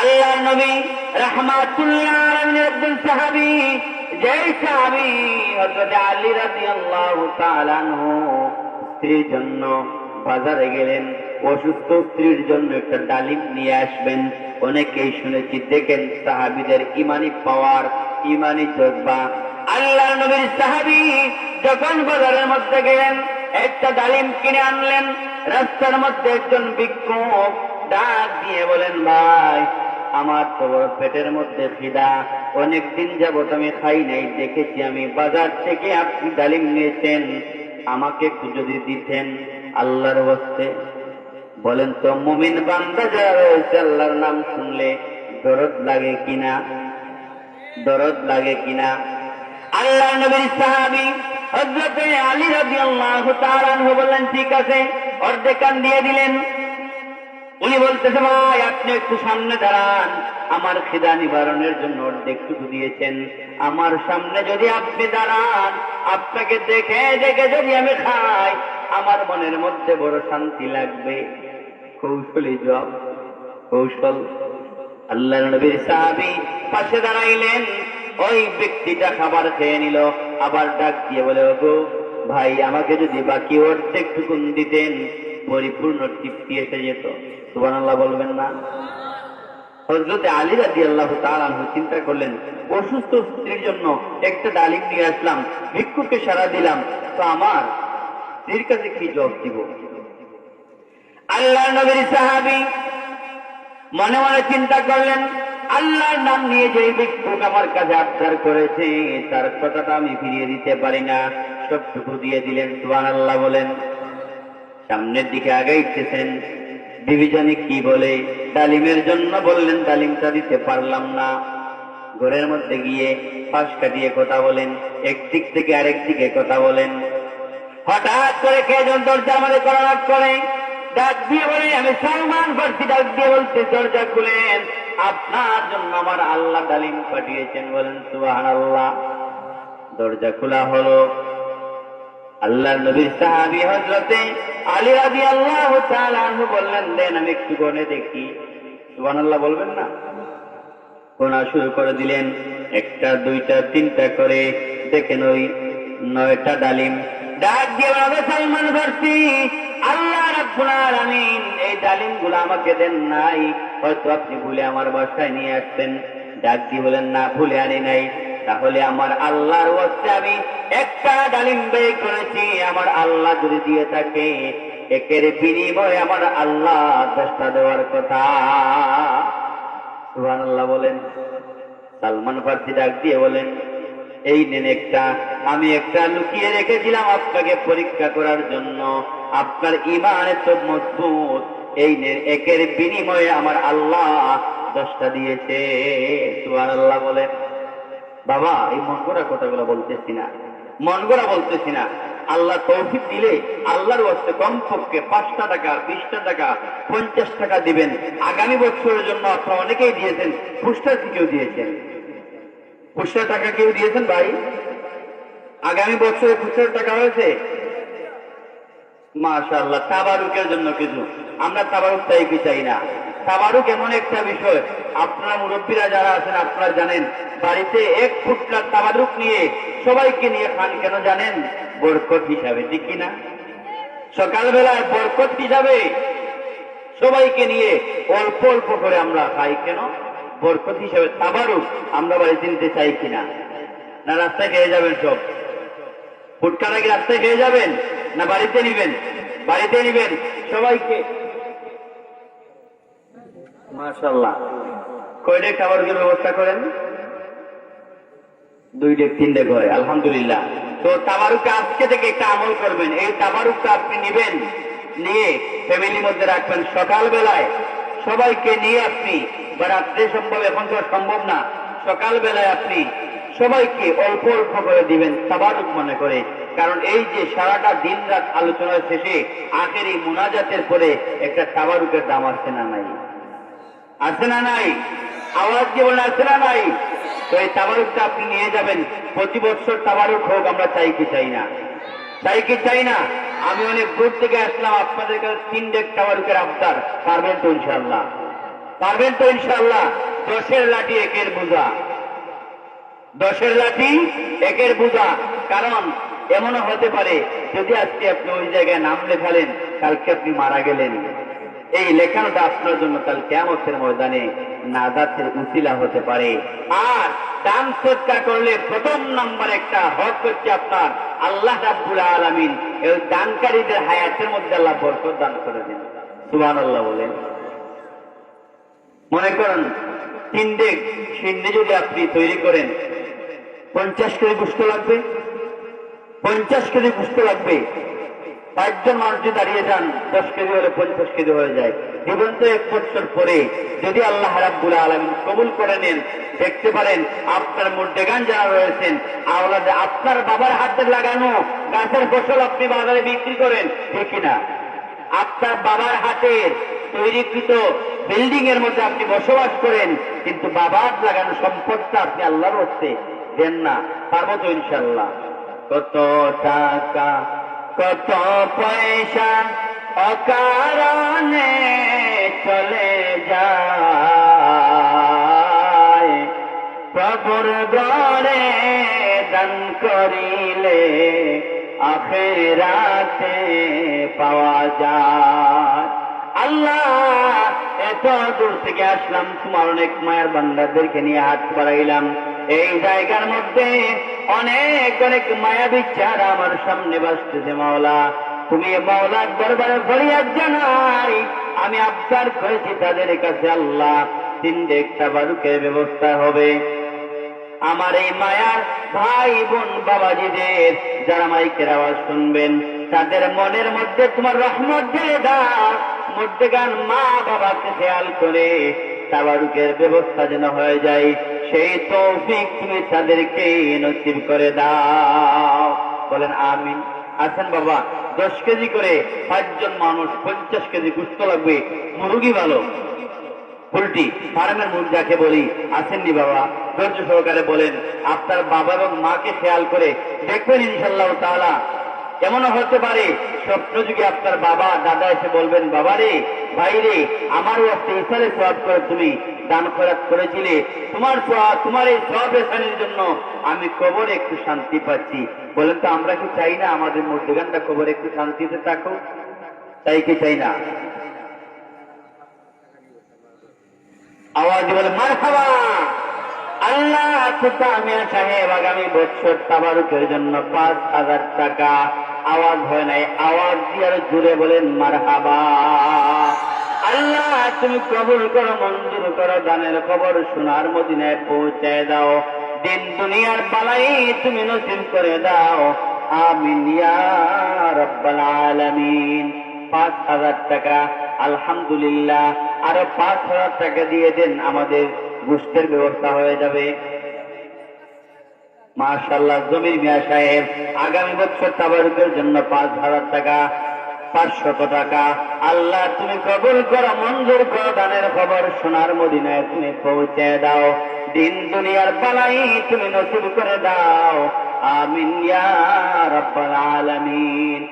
আল্লাহ নবী রহমাতুল্লাহ আলামিনের একজন সাহাবী সাহাবী আলী স্ত্রীর জন্য বাজারে গেলেন। অসুস্থ স্ত্রীর জন্য একটা ডালিম নিয়ে আসবেন। অনেকেই শুনেছি, দেখেন সাহাবীদের ইমানি পাওয়ার, ইমানি জজ্বা। আল্লাহ নবীর সাহাবী যখন বাজারের মধ্যে গেলেন, একটা ডালিম কিনে আনলেন। রাস্তার মধ্যে একজন বিক্ষোভ ডাক দিয়ে বলেন, ভাই আমার তো পেটের মধ্যে খিদা অনেক দিন যাবত আমি খাই নাই, দেখেছি আমি বাজার থেকে আপনি ডালিম নিয়েছেন, আমাকে একটু যদি দিতেন আল্লাহর হস্তে। বলেন তো, মুমিন বান্দা যারা রয়েছে, আল্লাহর নাম শুনলে দরদ লাগে কিনা? দরদ লাগে কিনা? আল্লাহ নবীর সাহাবী হযরতে আলী রাদিয়াল্লাহু তাআলা বললেন, ঠিক আছে। অর্ধেক কান দিয়ে দিলেন। উনি বলতেছে, ভাই, আপনি একটু সামনে দাঁড়ান। আমার খিদা নিবারণের জন্য অর্ধেকটুকু দিয়েছেন। আমার সামনে যদি আপনি দাঁড়ান, আপনাকে দেখে দেখে যদি আমি খাই, আমার মনের মধ্যে বড় শান্তি লাগবে। কৌশলী জব কৌশল আল্লাহ নবীর সাহাবি পাশে দাঁড়াইলেন। ওই ব্যক্তিটা খাবার খেয়ে নিল, আবার ডাক দিয়ে বলে, ওগো, ভাই, আমাকে যদি বাকি অর্ধেক টুকুন দিতেন পরিপূর্ণ তৃপ্তি এসে যেত। সুবান আল্লাহ বলবেন না। হজরতে আলী রাজি আল্লাহ তালু চিন্তা করলেন, অসুস্থ স্ত্রীর জন্য একটা ডালিম নিয়ে আসলাম, ভিক্ষুকে সারা দিলাম, তো আমার স্ত্রীর কাছে কি জব দিব? আল্লাহ নবীর সাহাবি মনে মনে চিন্তা করলেন, আল্লাহর নাম নিয়ে যে ভিক্ষুক আমার কাছে আবদার করেছে, তার কথাটা আমি ফিরিয়ে দিতে পারি না। সবটুকু দিয়ে দিলেন সুবান আল্লাহ বলেন। সামনের দিকে আগাইতেছেন। বিবিজানি কি বলে? তালিমের জন্য বললেন তালিমটা দিতে পারলাম না। ঘরের মধ্যে গিয়ে পাশ কাটিয়ে কথা বলেন একদিক থেকে আরেক দিকে কথা বলেন। হঠাৎ করে কে জন দরজা আমাদের করার করে। ডাক দিয়ে বলে, আমি সালমান ফার্সি। ডাক দিয়ে বলতে, দরজা খুলেন। আপনার জন্য আমার আল্লাহ ডালিম পাঠিয়েছেন। বলেন সুবাহ আল্লাহ দরজা খোলা হলো। আল্লাহ নবীর সাহাবি হজরতে আলী রাজি আল্লাহ বললেন, দেন আমি একটু গনে দেখি। সুবহানাল্লাহ বলবেন না? গোনা শুরু করে দিলেন, একটা, দুইটা, তিনটা করে। দেখেন ওই নয়টা ডালিম। ডাক দিয়ে সালমান ফার্সি, আল্লাহ রাব্বুল আলামিন, এই ডালিমগুলো আমাকে দেন নাই। হয়তো আপনি ভুলে আমার বাসায় নিয়ে আসছেন ডাক দিয়ে বলেন, না, ভুলে আনি নাই। তাহলে আমার আল্লাহর ওয়াস্তে আমি একটা ডালিম বের করেছি, আমার আল্লাহ যদি দিয়ে থাকে, একের বিনিময়ে আমার আল্লাহ দশটা দেওয়ার কথা। সুহান আল্লাহ বলেন, সালমান ফার্সি ডাক দিয়ে বলেন, এই নেন একটা, আমি একটা লুকিয়ে রেখেছিলাম আপনাকে পরীক্ষা করার জন্য। আপনার ইমান এত মজবুত, এই নেন একের বিনিময়ে আমার আল্লাহ দশটা দিয়েছে। সুহান আল্লাহ বলেন বাবা, এই মন করা কথাগুলো বলতেছি না। মন করা বলতেছি না। আল্লাহ তৌফিক দিলে আল্লাহর ওয়াস্তে কমপক্ষে পাঁচটা টাকা, বিশটা টাকা, পঞ্চাশ টাকা দিবেন। আগামী বছরের জন্য আপনারা অনেকেই দিয়েছেন পুষ্টার থেকেও দিয়েছেন। পুষ্টার টাকা কেউ দিয়েছেন ভাই? আগামী বছরে পুষ্টার টাকা হয়েছে? মাশাআল্লাহ, তাবারুকের জন্য কিছু। আমরা তাবারুক চাই কি চাই না? তাবারুক এমন একটা বিষয়, আপনারা মুরব্বীরা যারা আছেন, আপনারা জানেন বাড়িতে এক ফুটলার তাবারুক নিয়ে সবাইকে নিয়ে খান, কেন জানেন? বরকত হিসাবে, ঠিক কিনা? সকালবেলায় বরকত হিসাবে সবাইকে নিয়ে অল্প অল্প করে আমরা খাই, কেন? বরকত হিসাবে তাবারুক আমরা বাড়িতে নিতে চাই কিনা? না রাস্তায় খেয়ে যাবেন সব? ফুটকার আগে রাস্তায় খেয়ে যাবেন? না বাড়িতে নিবেন? বাড়িতে নিবেন? সবাইকে? মাশাল্লাহ কয়টা খাবার ব্যবস্থা করেন? দুই ডেক, তিন ডেক হয়, আলহামদুলিল্লাহ। তো তাবারুকে আজকে থেকে একটা আমল করবেন। এই তাবারুকটা আপনি নিবেন, নিয়ে ফ্যামিলির মধ্যে রাখবেন। সকাল বেলায় সবাইকে নিয়ে আপনি, বা রাত্রে সম্ভব এখন তো সম্ভব না সকাল বেলায় আপনি সবাইকে অল্প অল্প করে দিবেন তাবারুক মনে করে। কারণ এই যে সারাটা দিন রাত আলোচনার শেষে আখের এই মোনাজাতের পরে একটা তাবারুকের দাম আসছে না নাই? আছে না নাই? আওয়াজ বলে আছে না নাই? তো এই তাবারুকটা আপনি নিয়ে যাবেন। প্রতি বছর তাবারুক হোক, আমরা চাই কি চাই না। চাই কি চাই না? আমি অনেক দূর থেকে আসলাম, আপনাদের কাছে তিন ডেক তাবারুকের আবদার। পারবেন তো ইনশাল্লাহ পারবেন তো ইনশাল্লাহ দশের লাঠি একের বোঝা। দশের লাঠি একের বোঝা। কারণ এমনও হতে পারে, যদি আজকে আপনি ওই জায়গায় নাম লেখালেন, কালকে আপনি মারা গেলেন। এই লেখানোটা আপনার জন্য কাল কেমতের ময়দানে নাদাতের উচিলা হতে পারে। আর দান সৎকা করলে প্রথম নম্বর একটা হক হচ্ছে আপনার আল্লাহ রাব্বুল আলামিন এই দানকারীদের হায়াতের মধ্যে আল্লাহ বরকত দান করে দেন সুবহানাল্লাহ বলেন। মনে করেন তিনটে সিন্নি যদি আপনি তৈরি করেন, পঞ্চাশ কেজি গুস্ত লাগবে? পঞ্চাশ কেজি গুস্ত লাগবে। পাঁচজন মানুষ দাঁড়িয়ে যান, দশ কেজি হলে পঞ্চাশ কেজি হয়ে যায়। জীবন্ত এক বছর পরে যদি আল্লাহ রাব্বুল আলমিন কবুল করে নেন, দেখতে পারেন আপনার মধ্যে গান যারা রয়েছেন, আওলাদে আপনার বাবার হাতে লাগানো গাছের ফসল আপনি বাজারে বিক্রি করেন, ঠিক না আপনার বাবার হাতের তৈরিকৃত বিল্ডিং এর মধ্যে আপনি বসবাস করেন, কিন্তু বাবার লাগানো সম্পদটা আপনি আল্লাহর হচ্ছে দেন না, পারব তো ইনশাল্লাহ কত টাকা কত পয়সা অকারণে চলে যায়। প্রভুর গড়ে দান করিলে আখেরাতে পাওয়া যায়। আল্লাহ এত দূর থেকে আসলাম, তোমার অনেক মায়ের বান্দাদেরকে নিয়ে হাত বাড়াইলাম। এই জায়গার মধ্যে অনেক অনেক মায়া বিচার আমার সামনে বাসতেছে, মাওলা। তুমি মাওলার দরবারে ফরিয়াদ জানাই, আমি আবদার করেছি তাদের কাছে, আল্লাহ, তিনটে একটা বালুকের ব্যবস্থা হবে। আমার এই মায়ার ভাই বোন বাবাজিদের, যারা মাইকের আওয়াজ শুনবেন, তাদের মনের মধ্যে তোমার রহমত দিয়ে দাও। মধ্যে গান মা বাবাকে খেয়াল করে তাবারুকের ব্যবস্থা যেন হয়ে যায়, সেই তৌফিক তুমি তাদেরকে নসিব করে দাও। বলেন আমিন। আছেন বাবা, দশ কেজি করে পাঁচজন মানুষ, পঞ্চাশ কেজি গুস্ত লাগবে, মুরগি ভালো। উল্টি, ফার্মের মুখ যাকে বলি আসেননি বাবা? ধৈর্য সহকারে বলেন, আপনার বাবা এবং মাকে খেয়াল করে দেখবেন ইনশাল্লাহ তাআলা এমনও হতে পারে, স্বপ্ন যুগে আপনার বাবা, দাদা এসে বলবেন বাবা রে ভাই রে আমার ওয়াক্তে ইসারে সব করে তুমি দান খরাত করেছিলে। তোমার তোমার এই সব এসানের জন্য আমি কবরে একটু শান্তি পাচ্ছি। বলেন তো, আমরা কি চাই না আমাদের মধ্যখানটা কবরে একটু শান্তিতে থাকো তাই কি চাই না? আওয়াজ বলে, মারহাবা! আল্লাহ সুতা মিয়া সাহেব আগামী বছর তাবারুকের জন্য পাঁচ হাজার টাকা আওয়াজ হয় নাই। আওয়াজ দিয়ে জুড়ে বলেন, মারহাবা। আল্লাহ, তুমি কবুল করো, মঞ্জুর করো, দানের খবর সোনার মদিনায় পৌঁছায় দাও। দিন দুনিয়ার বালাই তুমি নসিব করে দাও। আমিন রাব্বাল আলামিন। পাঁচ হাজার টাকা, আলহামদুলিল্লাহ। আরও পাঁচ হাজার টাকা দিয়ে দেন, আমাদের গোষ্ঠের ব্যবস্থা হয়ে যাবে। মাশাল্লাহ জমির মিয়া সাহেব, আগামী বছর তাবারুকের জন্য পাঁচ হাজার টাকা, পাঁচশত টাকা। আল্লাহ, তুমি কবুল করো, মঞ্জুর করো, দানের খবর সোনার মদিনায় তুমি পৌঁছে দাও। দিন দুনিয়ার পালাই তুমি নসিব করে দাও। আমিন ইয়া রব্বাল আলামিন।